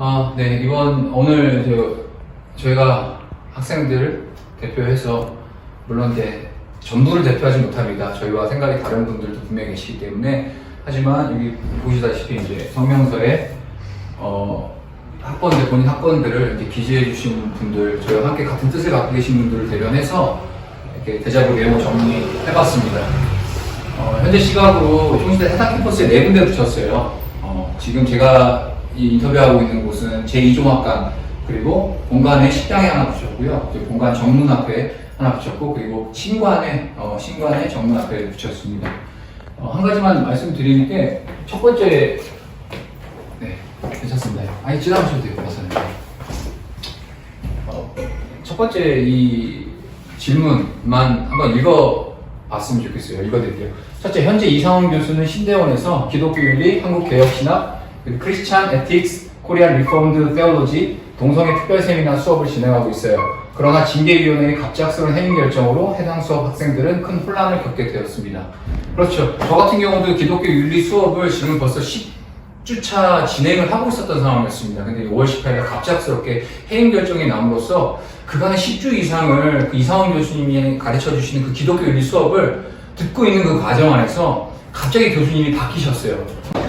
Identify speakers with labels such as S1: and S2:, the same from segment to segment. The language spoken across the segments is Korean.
S1: 아, 네, 이번, 오늘 저, 저희가 학생들 대표해서, 물론 이제 전부를 대표하지 못합니다. 저희와 생각이 다른 분들도 분명히 계시기 때문에. 하지만 여기 보시다시피 이제 성명서에, 어, 학번들, 본인 학번들을 이제 기재해 주신 분들, 저희와 함께 같은 뜻을 갖고 계신 분들을 대변해서 이렇게 대자보 내용 정리해봤습니다. 어, 현재 시각으로 총시대 해당 캠퍼스에 네 군데 붙였어요. 어, 지금 제가 이 인터뷰하고 있는 곳은 제2종합관 그리고 본관에 식당에 하나 붙였고요. 본관 정문 앞에 하나 붙였고 그리고 신관에 어, 신관에 정문 앞에 붙였습니다. 어, 한 가지만 말씀드리는 게 첫 번째 네 괜찮습니다. 아니 지나가셔도 돼요. 벗어요. 어, 첫 번째 이 질문만 한번 읽어봤으면 좋겠어요. 읽어드릴게요. 첫째, 현재 이상훈 교수는 신대원에서 기독교 윤리, 한국 개혁 신학, 그리고 크리스찬 에틱스, 코리안 리포드 테올로지, 동성애 특별 세미나 수업을 진행하고 있어요. 그러나 징계위원회의 갑작스러운 해임 결정으로 해당 수업 학생들은 큰 혼란을 겪게 되었습니다. 그렇죠. 저 같은 경우도 기독교 윤리 수업을 지금 벌써 10주차 진행을 하고 있었던 상황이었습니다. 근데 5월 18일 갑작스럽게 해임 결정이 남으로써 그간의 10주 이상을 그 이상원 교수님이 가르쳐 주시는 그 기독교 윤리 수업을 듣고 있는 그 과정 안에서 갑자기 교수님이 바뀌셨어요.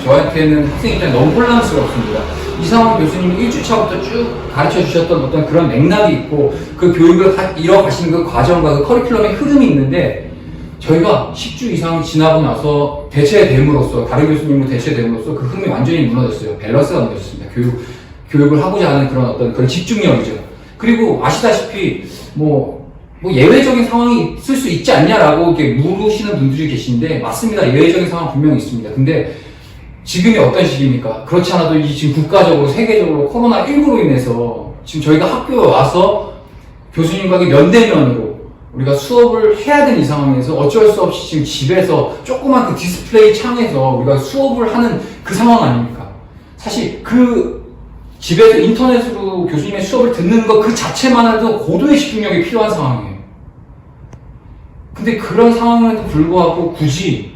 S1: 저한테는 학생 입장에 너무 혼란스럽습니다. 이상원 교수님이 1주차부터 쭉 가르쳐 주셨던 어떤 그런 맥락이 있고 그 교육을 하- 이어가시는 그 과정과 그 커리큘럼의 흐름이 있는데 저희가 10주 이상 지나고 나서 대체됨으로써 다른 교수님으로 대체됨으로써 그 흐름이 완전히 무너졌어요. 밸런스가 무너졌습니다. 교육 교육을 하고자 하는 그런 어떤 그런 집중력이죠. 그리고 아시다시피 뭐, 뭐 예외적인 상황이 있을 수 있지 않냐라고 이렇게 물으시는 분들이 계신데 맞습니다. 예외적인 상황 분명히 있습니다. 근데 지금이 어떤 시기입니까? 그렇지 않아도 이 지금 국가적으로 세계적으로 코로나 19로 인해서 지금 저희가 학교에 와서 교수님과 그 면대면으로 우리가 수업을 해야 되는 이 상황에서 어쩔 수 없이 지금 집에서 조그만 그 디스플레이 창에서 우리가 수업을 하는 그 상황 아닙니까? 사실 그 집에서 인터넷으로 교수님의 수업을 듣는 것 그 자체만 해도 고도의 집중력이 필요한 상황이에요. 근데 그런 상황에도 불구하고 굳이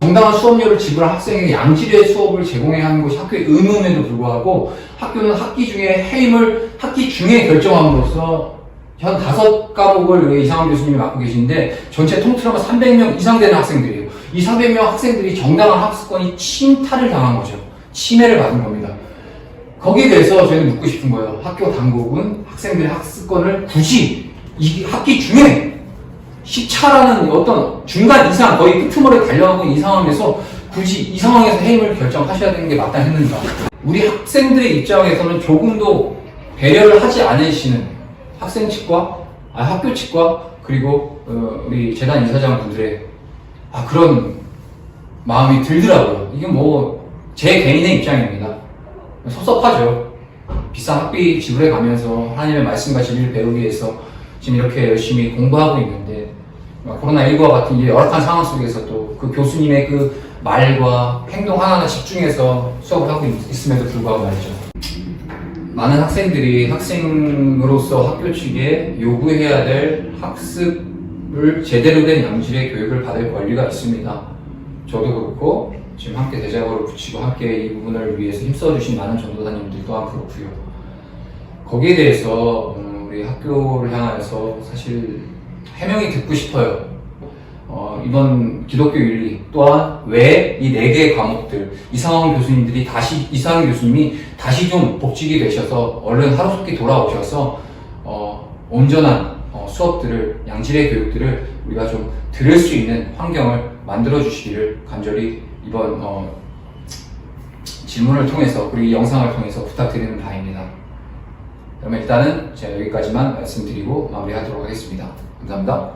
S1: 정당한 수업료를 지불한 학생에게 양질의 수업을 제공해야 하는 것이 학교의 의무임에도 불구하고 학교는 학기 중에 해임을 학기 중에 결정함으로써 현 다섯 과목을 이상한 교수님이 맡고 계신데 전체 통틀어서 300명 이상 되는 학생들이에요. 이 300명 학생들이 정당한 학습권이 침탈을 당한 거죠. 침해를 받은 겁니다. 거기에 대해서 저희는 묻고 싶은 거예요. 학교 당국은 학생들의 학습권을 굳이 이 학기 중에 10차라는 어떤 중간 이상 거의 끄트머리에 달려가고 있는 이 상황에서 굳이 이 상황에서 해임을 결정하셔야 되는 게 맞다 했는가. 우리 학생들의 입장에서는 조금도 배려를 하지 않으시는 학생 측과 아, 학교 측과 그리고 어, 우리 재단 이사장 분들의 아, 그런 마음이 들더라고요. 이게 뭐 제 개인의 입장입니다 섭섭하죠 비싼 학비 지불해 가면서 하나님의 말씀과 진리를 배우기 위해서 지금 이렇게 열심히 공부하고 있는데 어, 코로나19와 같은 이 열악한 상황 속에서 또 그 교수님의 그 말과 행동 하나하나 집중해서 수업을 하고 있, 있음에도 불구하고 말이죠. 많은 학생들이 학생으로서 학교 측에 요구해야 될 학습을 제대로 된 양질의 교육을 받을 권리가 있습니다. 저도 그렇고 지금 함께 대자보를 붙이고 함께 이 부분을 위해서 힘써주신 많은 전도사님들 또한 그렇고요. 거기에 대해서 음, 우리 학교를 향하여서 사실 해명이 듣고 싶어요. 어, 이번 기독교 윤리 또한 왜 이 네 개의 과목들 이상원 교수님들이 다시 이상원 교수님이 다시 좀 복직이 되셔서 얼른 하루속히 돌아오셔서 어, 온전한 어, 수업들을 양질의 교육들을 우리가 좀 들을 수 있는 환경을 만들어 주시기를 간절히 이번 어, 질문을 통해서 그리고 이 영상을 통해서 부탁드리는 바입니다. 그러면 일단은 제가 여기까지만 말씀드리고 마무리하도록 하겠습니다. 감사합니다.